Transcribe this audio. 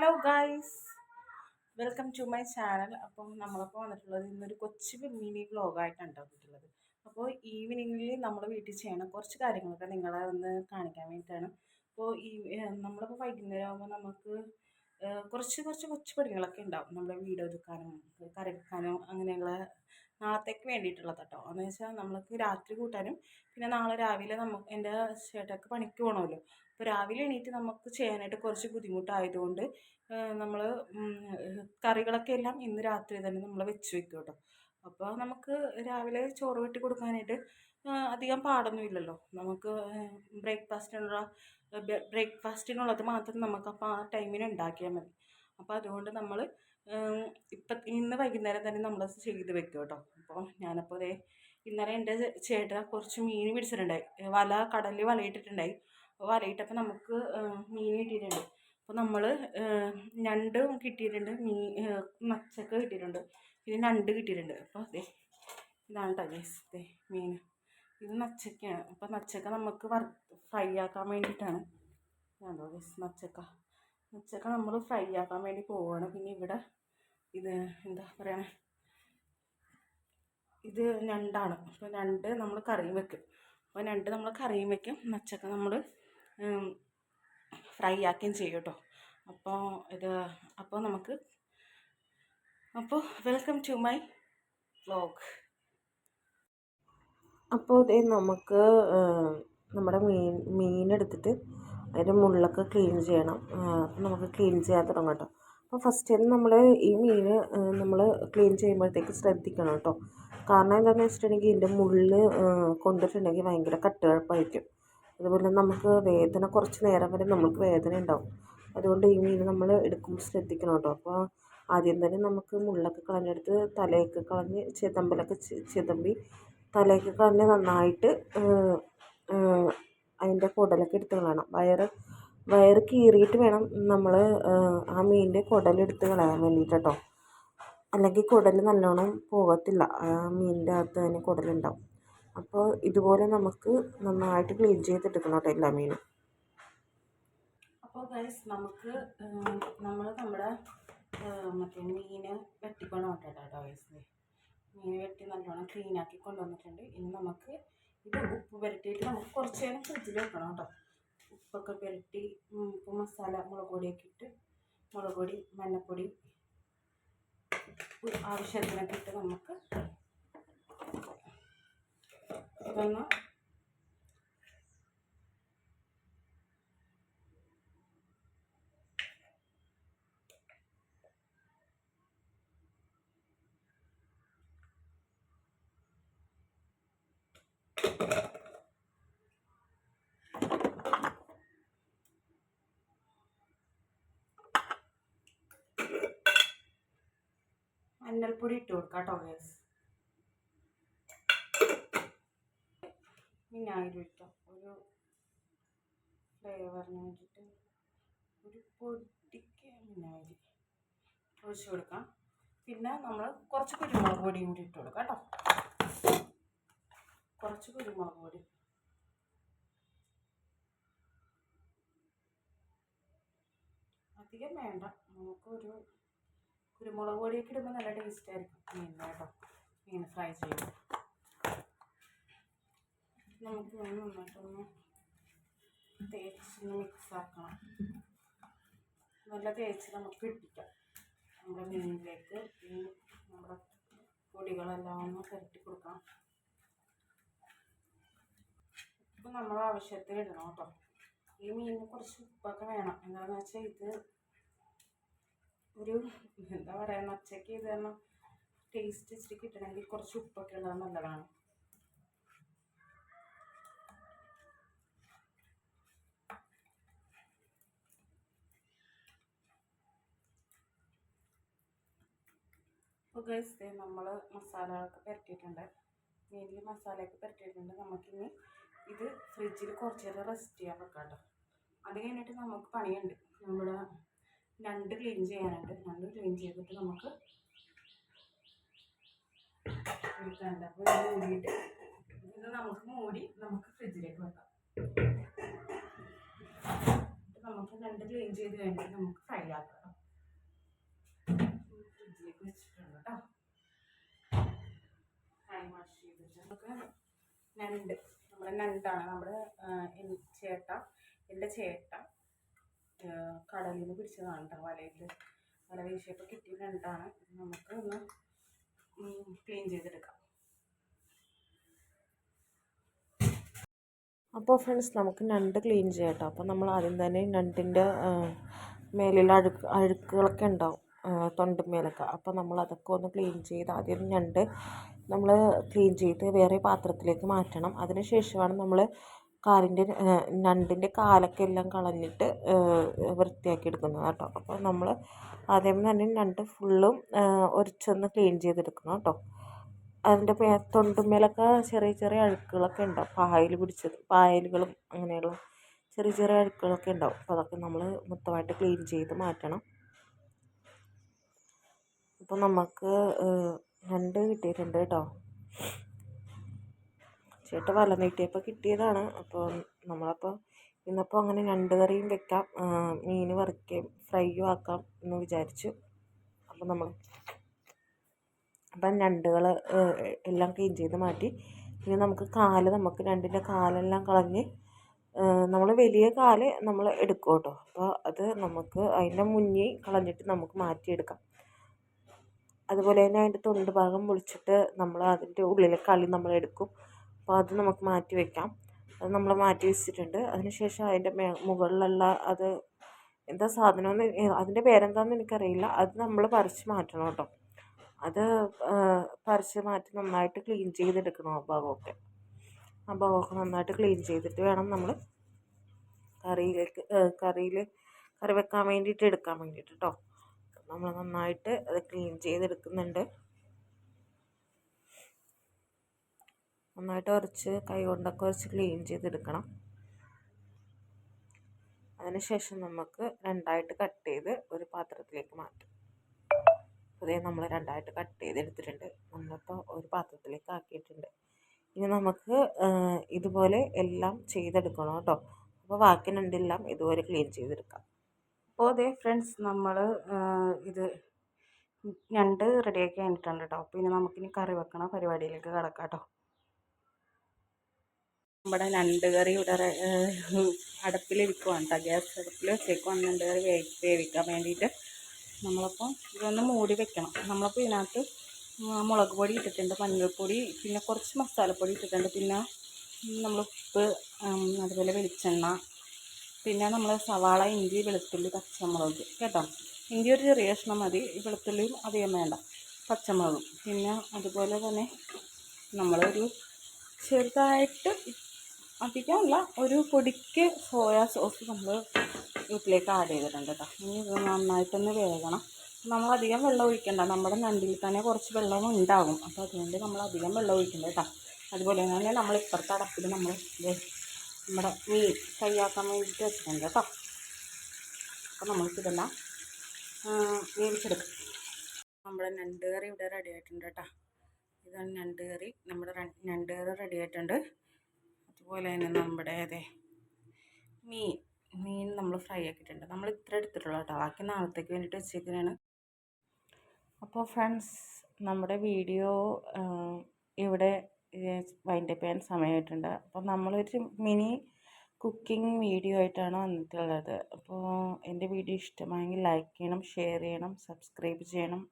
Hello guys welcome to my channel അപ്പം നമ്മളിപ്പോൾ വന്നിട്ടുള്ളത് ഇന്നൊരു കൊച്ചു മിനി വ്ലോഗായിട്ടാണ് വന്നിട്ടുള്ളത്. അപ്പോൾ ഈവനിങ്ങിൽ നമ്മൾ വീട്ടിൽ ചെയ്യണം കുറച്ച് കാര്യങ്ങളൊക്കെ നിങ്ങളെ ഒന്ന് കാണിക്കാൻ വേണ്ടിയിട്ടാണ്. അപ്പോൾ ഈ നമ്മളിപ്പോൾ വൈകുന്നേരം ആകുമ്പോൾ നമുക്ക് കുറച്ച് കുറച്ച് കൊച്ചു പണികളൊക്കെ ഉണ്ടാവും. നമ്മുടെ വീട് ഒതുക്കാനും കറി വെക്കാനും അങ്ങനെയുള്ള നാളത്തേക്ക് വേണ്ടിയിട്ടുള്ളത് കേട്ടോ. എന്ന് വെച്ചാൽ നമ്മൾക്ക് രാത്രി കൂട്ടാനും പിന്നെ നാളെ രാവിലെ നമുക്ക് എന്റെ ചേട്ടക്ക് പണിക്ക് പോകണമല്ലോ അപ്പോൾ രാവിലെ എണീറ്റ് നമുക്ക് ചെയ്യാനായിട്ട് കുറച്ച് ബുദ്ധിമുട്ടായതുകൊണ്ട് നമ്മൾ കറികളൊക്കെ എല്ലാം ഇന്ന് രാത്രി തന്നെ നമ്മൾ വെച്ച് വെക്കും കേട്ടോ. അപ്പോൾ നമുക്ക് രാവിലെ ചോറ് വെട്ടി കൊടുക്കാനായിട്ട് അധികം പാടൊന്നുമില്ലല്ലോ നമുക്ക് ബ്രേക്ക്ഫാസ്റ്റിനുള്ള ബ്രേക്ക്ഫാസ്റ്റിനുള്ളത് മാത്രം നമുക്ക് അപ്പോൾ ആ ടൈമിന് ഉണ്ടാക്കിയാൽ മതി. അപ്പോൾ അതുകൊണ്ട് നമ്മൾ ഇപ്പം ഇന്ന് വൈകുന്നേരം തന്നെ നമ്മൾ ചെയ്ത് വെക്കും കേട്ടോ. അപ്പോൾ ഞാനപ്പോൾ ഇന്നലെ എന്റെ ചേട്ടൻ കുറച്ച് മീൻ പിടിച്ചിട്ടുണ്ടായി വല കടലിൽ വലയിട്ടിട്ടുണ്ടായി അപ്പോൾ വലയിട്ടപ്പോൾ നമുക്ക് മീൻ കിട്ടിയിട്ടുണ്ട്. അപ്പോൾ നമ്മൾ ഞണ്ടും കിട്ടിയിട്ടുണ്ട്. മീൻ മച്ചക്ക കിട്ടിയിട്ടുണ്ട്. പിന്നെ ഞണ്ട് കിട്ടിയിട്ടുണ്ട്. അപ്പോൾ അതെ ഇതാണ് കേട്ടോ അതെ മീൻ ഇത് നച്ചക്കയാണ് അപ്പോൾ നച്ചക്ക നമുക്ക് വർ ഫ്രൈ ആക്കാൻ വേണ്ടിയിട്ടാണ്. കണ്ടോ ഗേസ് നച്ചക്ക. നച്ചക്ക നമ്മൾ ഫ്രൈ ആക്കാൻ വേണ്ടി പോവുകയാണ് പിന്നെ ഇവിടെ ഇത് എന്താ പറയുക ഇത് ഞണ്ടാണ്. അപ്പോൾ ഞണ്ട് നമ്മൾ കറിയും വെക്കും. അപ്പോൾ ഞണ്ട് നമ്മൾ കറിയും വെക്കും. നച്ചക്ക നമ്മൾ ഫ്രൈ ആക്കുകയും ചെയ്യും കേട്ടോ. അപ്പോൾ ഇത് അപ്പോൾ നമുക്ക് അപ്പോൾ വെൽക്കം ടു മൈ വ്ലോഗ് അപ്പോൾ ഇതേ നമുക്ക് നമ്മുടെ മീൻ മീനെടുത്തിട്ട് അതിന്റെ മുള്ളൊക്കെ ക്ലീൻ ചെയ്യണം. അപ്പം നമുക്ക് ക്ലീൻ ചെയ്യാൻ തുടങ്ങാം കേട്ടോ. അപ്പോൾ ഫസ്റ്റ് തന്നെ നമ്മൾ ഈ മീൻ നമ്മൾ ക്ലീൻ ചെയ്യുമ്പോഴത്തേക്ക് ശ്രദ്ധിക്കണം കേട്ടോ. കാരണം എന്താണെന്ന് വെച്ചിട്ടുണ്ടെങ്കിൽ ഇതിന്റെ മുള്ള് കൊണ്ടിട്ടുണ്ടെങ്കിൽ ഭയങ്കര കട്ടുകഴപ്പായിരിക്കും അതുപോലെ നമുക്ക് വേദന കുറച്ച് നേരം വരെ നമുക്ക് വേദന ഉണ്ടാവും. അതുകൊണ്ട് ഈ മീൻ നമ്മൾ എടുക്കുമ്പോൾ ശ്രദ്ധിക്കണം കേട്ടോ. അപ്പോൾ ആദ്യം തന്നെ നമുക്ക് മുള്ളൊക്കെ കളഞ്ഞെടുത്ത് തലയൊക്കെ കളഞ്ഞ് ചെതമ്പലൊക്കെ ചെതമ്പി തലയൊക്കെ കളഞ്ഞ് നന്നായിട്ട് അതിന്റെ കുടലൊക്കെ എടുത്ത് കളയണം. വയറ് വയറ് കീറിയിട്ട് വേണം നമ്മൾ ആ മീനിന്റെ കുടലെടുത്ത് കളയാൻ വേണ്ടിയിട്ട് കേട്ടോ. അല്ലെങ്കിൽ കുടൽ നല്ലോണം പോകത്തില്ല. ആ മീനിന്റെ അകത്ത് തന്നെ കുടലുണ്ടാവും. അപ്പോൾ ഇതുപോലെ നമുക്ക് നന്നായിട്ട് ക്ലീൻ ചെയ്തെടുക്കണം കേട്ടോ എല്ലാ മീനും. അപ്പോൾ ഗൈസ് നമുക്ക് നമ്മൾ നമ്മുടെ മറ്റേ മീൻ വെട്ടിക്കൊണ്ട് കേട്ടോ ഗൈസ് മീൻ വെട്ടി നല്ലോണം ക്ലീൻ ആക്കി കൊണ്ടുവന്നിട്ടുണ്ട്. ഇനി നമുക്ക് ഇത് ഉപ്പ് പുരട്ടിയിട്ട് നമുക്ക് കുറച്ച് നേരം ഫ്രിഡ്ജിൽ വെക്കണം കേട്ടോ. ഉപ്പൊക്കെ പുരട്ടി ഉപ്പ് മസാല മുളക് പൊടിയൊക്കെ ഇട്ട് മുളക് പൊടി മഞ്ഞൾപ്പൊടി ആവശ്യത്തിനൊക്കെ ഇട്ട് നമുക്ക് ഇതൊന്ന് മഞ്ഞൾപ്പൊടി ഇട്ട് കൊടുക്കാം കേട്ടോ ഗ്യാസ് വിനാഗിരി ഒഴിക്കാം ഒരു ഫ്ലേവറിന് വേണ്ടിയിട്ട് ഒരു പൊടിക്ക് വിനാഗിരി ഒഴിച്ചു കൊടുക്കാം. പിന്നെ നമ്മൾ കുറച്ച് കുരുമുളക് പൊടിയും കൂടി ഇട്ട് കൊടുക്കാം കേട്ടോ. കുറച്ച് കുരുമുളക് പൊടി. അധികം വേണ്ട. നമുക്കൊരു കുരുമുളക് പൊടിയൊക്കെ ഇടുമ്പോൾ നല്ല ടേസ്റ്റ് ആയിരിക്കും. മീൻ കേട്ടോ മീൻ ഫ്രൈ ചെയ്യുമ്പോൾ നമുക്ക് നന്നായിട്ടൊന്ന് തേച്ചൊന്ന് മിക്സ് ആക്കണം. നല്ല തേച്ച് നമുക്ക് ഇട്ടിക്കാം. നമ്മുടെ മീനിലേക്ക് ഈ നമ്മുടെ പൊടികളെല്ലാം ഒന്ന് പുരട്ടി കൊടുക്കാം ഉപ്പ് നമ്മൾ ആവശ്യത്തിന് ഇടണം കേട്ടോ. ഈ മീനിന് കുറച്ച് ഉപ്പൊക്കെ വേണം. എന്താണെന്ന് വെച്ചാൽ ഇത് ഒരു എന്താ പറയുക നച്ചയ്ക്ക് ഇത് കാരണം ടേസ്റ്റ് ഇച്ചിരി കിട്ടണമെങ്കിൽ കുറച്ച് ഉപ്പൊക്കെ ഉള്ളത് നല്ലതാണ്. ഇപ്പോൾ ഗൈസ് നമ്മൾ മസാലകളൊക്കെ പുരട്ടിയിട്ടുണ്ട്. മെയിൻലി മസാലയൊക്കെ പുരട്ടിയിട്ടുണ്ട്. നമുക്കിനി ഇത് ഫ്രിഡ്ജിൽ കുറച്ച് നേരം റെസ്റ്റ് ചെയ്യാൻ വെക്കാം അത് കഴിഞ്ഞിട്ട് നമുക്ക് പണിയുണ്ട്. നമ്മുടെ രണ്ട് ക്ലീൻ ചെയ്യാനുണ്ട്. രണ്ട് ക്ലീൻ ചെയ്തിട്ട് നമുക്ക് എടുക്കാനുണ്ട്. അപ്പോൾ ഇത് മൂടിയിട്ട് ഇത് നമുക്ക് മൂടി നമുക്ക് ഫ്രിഡ്ജിലേക്ക് വെക്കാം. നമുക്ക് രണ്ട് ക്ലീൻ ചെയ്ത് കഴിഞ്ഞിട്ട് നമുക്ക് ഫ്രൈ ആക്കാം. വെച്ചിട്ടുണ്ട് കേട്ടോ. ഹാൻഡ് വാഷ് ചെയ്തിട്ട് നണ്ട് നമ്മുടെ നണ്ടാണ്. നമ്മുടെ ചേട്ട എന്റെ ചേട്ട കടലിൽ നിന്ന് പിടിച്ചതാണ് കേട്ടോ വലയിൽ വല വീശിയപ്പോൾ കിട്ടിയ നണ്ടാണ്. നമുക്ക് ഒന്ന് ക്ലീൻ ചെയ്തെടുക്കാം. അപ്പോൾ ഫ്രണ്ട്സ് നമുക്ക് നണ്ട് ക്ലീൻ ചെയ്യാം കേട്ടോ അപ്പോൾ നമ്മൾ ആദ്യം തന്നെ നണ്ടിന്റെ മേലിൽ അഴുക്ക് അഴുക്കുകളൊക്കെ ഉണ്ടാവും. തൊണ്ടുമേലൊക്കെ അപ്പോൾ നമ്മൾ അതൊക്കെ ഒന്ന് ക്ലീൻ ചെയ്ത് ആദ്യം ഞണ്ട് നമ്മൾ ക്ലീൻ ചെയ്ത് വേറെ പാത്രത്തിലേക്ക് മാറ്റണം. അതിന് ശേഷമാണ് നമ്മൾ കാലിന്റെ ഞണ്ടിന്റെ കാലൊക്കെ എല്ലാം കളഞ്ഞിട്ട് വൃത്തിയാക്കി എടുക്കുന്നത് കേട്ടോ. അപ്പോൾ നമ്മൾ ആദ്യം തന്നെ ഞണ്ട് ഫുള്ളും ഒരിച്ചൊന്ന് ക്ലീൻ ചെയ്തെടുക്കണം കേട്ടോ. അതിന്റെ പേ തൊണ്ടുമേലൊക്കെ ചെറിയ ചെറിയ അഴുക്കുകളൊക്കെ ഉണ്ടാവും. പായൽ പിടിച്ചത് പായലുകളും അങ്ങനെയുള്ള ചെറിയ ചെറിയ അഴുക്കുകളൊക്കെ ഉണ്ടാവും. അപ്പോൾ അതൊക്കെ നമ്മൾ മൊത്തമായിട്ട് ക്ലീൻ ചെയ്ത് മാറ്റണം. അപ്പോൾ നമുക്ക് രണ്ട് കിട്ടിയിട്ടുണ്ട് കേട്ടോ. ചേട്ടൻ വല നീട്ടിയപ്പോൾ കിട്ടിയതാണ്. അപ്പോൾ നമ്മളപ്പോൾ ഇന്നപ്പോൾ അങ്ങനെ രണ്ട് കറിയും വെക്കാം. മീൻ വറുക്കുകയും ഫ്രൈയും ആക്കാം എന്ന് വിചാരിച്ചു. അപ്പോൾ നമ്മൾ അപ്പം ഞണ്ടുകൾ എല്ലാം ക്ലീൻ ചെയ്ത് മാറ്റി. ഇനി നമുക്ക് കാൽ നമുക്ക് രണ്ടിന്റെ കാലെല്ലാം കളഞ്ഞ് നമ്മൾ വലിയ കാൽ നമ്മൾ എടുക്കും കേട്ടോ. അപ്പോൾ അത് നമുക്ക് അതിന്റെ മുന്നേ കളഞ്ഞിട്ട് നമുക്ക് മാറ്റിയെടുക്കാം. അതുപോലെ തന്നെ അതിന്റെ തൊണ്ട് ഭാഗം മുറിച്ചിട്ട് നമ്മൾ അതിന്റെ ഉള്ളിലെ കളി നമ്മൾ എടുക്കും. അപ്പോൾ അത് നമുക്ക് മാറ്റി വയ്ക്കാം അത് നമ്മൾ മാറ്റി വെച്ചിട്ടുണ്ട്. അതിനുശേഷം അതിന്റെ മേ മുകളിലുള്ള അത് എന്താ സാധനമെന്ന് അതിന്റെ പേരെന്താണെന്ന് എനിക്കറിയില്ല. അത് നമ്മൾ പറിച്ച് മാറ്റണം കേട്ടോ. അത് പറിച്ച് മാറ്റി നന്നായിട്ട് ക്ലീൻ ചെയ്തെടുക്കണം ആ ഭാഗമൊക്കെ. ആ ഭാഗമൊക്കെ നന്നായിട്ട് ക്ലീൻ ചെയ്തിട്ട് വേണം നമ്മൾ കറിയിലേക്ക് കറിയിൽ കറി വെക്കാൻ വേണ്ടിയിട്ട് എടുക്കാൻ വേണ്ടിയിട്ട് കേട്ടോ. നമ്മൾ നന്നായിട്ട് അത് ക്ലീൻ ചെയ്തെടുക്കുന്നുണ്ട്. നന്നായിട്ട് ഉരച്ച് കൈ കൊണ്ടൊക്കെ ഉരച്ച് ക്ലീൻ ചെയ്തെടുക്കണം. അതിനുശേഷം നമുക്ക് രണ്ടായിട്ട് കട്ട് ചെയ്ത് ഒരു പാത്രത്തിലേക്ക് മാറ്റും. അതേ നമ്മൾ രണ്ടായിട്ട് കട്ട് ചെയ്തെടുത്തിട്ടുണ്ട്. നമ്മളിപ്പോൾ ഒരു പാത്രത്തിലേക്ക് ആക്കിയിട്ടുണ്ട്. ഇനി നമുക്ക് ഇതുപോലെ എല്ലാം ചെയ്തെടുക്കണം കേട്ടോ. അപ്പോൾ ബാക്കി രണ്ടെല്ലാം ഇതുപോലെ ക്ലീൻ ചെയ്തെടുക്കാം. അപ്പോൾ അതേ ഫ്രണ്ട്സ് നമ്മൾ ഇത് ഞണ്ട് റെഡിയാക്കി കഴിഞ്ഞിട്ടുണ്ട് കേട്ടോ പിന്നെ നമുക്കിനി കറി വെക്കണ പരിപാടിയിലേക്ക് കിടക്കാം കേട്ടോ നമ്മുടെ ഞണ്ട് കറി ഇവിടെ അടുപ്പിലിരിക്കുവാണ് കേട്ടോ ഗ്യാസ് അടുപ്പിൽ വെച്ചേക്കുവാണ്. ഞണ്ട് കറി വേവിക്കാൻ വേണ്ടിയിട്ട് നമ്മളപ്പോൾ ഇതൊന്ന് മൂടി വെക്കണം. നമ്മളപ്പോൾ ഇതിനകത്ത് മുളക് പൊടി ഇട്ടിട്ടുണ്ട് മഞ്ഞൾപ്പൊടി പിന്നെ കുറച്ച് മസാലപ്പൊടി ഇട്ടിട്ടുണ്ട്. പിന്നെ നമ്മൾ ഉപ്പ് അതുപോലെ വെളിച്ചെണ്ണ പിന്നെ നമ്മൾ സവാള ഇഞ്ചി വെളുത്തുള്ളി പച്ചമുളക് കേട്ടോ. ഇഞ്ചി ഒരു ചെറിയ കഷ്ണം മതി. വെളുത്തുള്ളിയും അധികം വേണ്ട. പച്ചമുളകും. പിന്നെ അതുപോലെ തന്നെ നമ്മളൊരു ചെറുതായിട്ട് അധികമല്ല ഒരു പൊടിക്ക് സോയാ സോസ് നമ്മൾ വീട്ടിലേക്ക് ആഡ് ചെയ്തിട്ടുണ്ട് കേട്ടോ. ഇനി ഇത് നന്നായിട്ടൊന്ന് വേകണം. നമ്മളധികം വെള്ളം ഒഴിക്കണ്ട. നമ്മുടെ നണ്ടിൽ തന്നെ കുറച്ച് വെള്ളം ഉണ്ടാകും അപ്പോൾ അതുകൊണ്ട് നമ്മൾ അധികം വെള്ളം ഒഴിക്കണ്ട കേട്ടോ. അതുപോലെ തന്നെ നമ്മൾ ഇപ്പുറത്തെ അടപ്പിൽ നമ്മൾ നമ്മുടെ മീൻ കൈയാക്കാൻ വേണ്ടിയിട്ട് വെച്ചിട്ടുണ്ട് കേട്ടോ. അപ്പോൾ നമ്മൾക്കിതെല്ലാം മേടിച്ചെടുക്കും നമ്മുടെ ഞണ്ട് കറി ഇവിടെ റെഡി ആയിട്ടുണ്ട് കേട്ടോ. ഇതാണ് ഞണ്ട് കറി. നമ്മുടെ ഞണ്ട് കറി റെഡി ആയിട്ടുണ്ട്. അതുപോലെ തന്നെ നമ്മുടെ അതെ മീൻ മീൻ നമ്മൾ ഫ്രൈ ആക്കിയിട്ടുണ്ട്. നമ്മൾ ഇത്ര എടുത്തിട്ടുള്ളൂ കേട്ടോ. ബാക്കി നാളത്തേക്ക് വേണ്ടിയിട്ട് വെച്ചേക്കുന്നതാണ്. അപ്പോൾ ഫ്രണ്ട്സ് നമ്മുടെ വീഡിയോ ഇവിടെ വൈൻഡപ്പ് ചെയ്യാൻ സമയമായിട്ടുണ്ട്. അപ്പോൾ നമ്മളൊരു മിനി കുക്കിംഗ് വീഡിയോ ആയിട്ടാണ് വന്നിട്ടുള്ളത്. അപ്പോൾ എന്റെ വീഡിയോ ഇഷ്ടമായെങ്കിൽ ലൈക്ക് ചെയ്യണം ഷെയർ ചെയ്യണം സബ്സ്ക്രൈബ് ചെയ്യണം.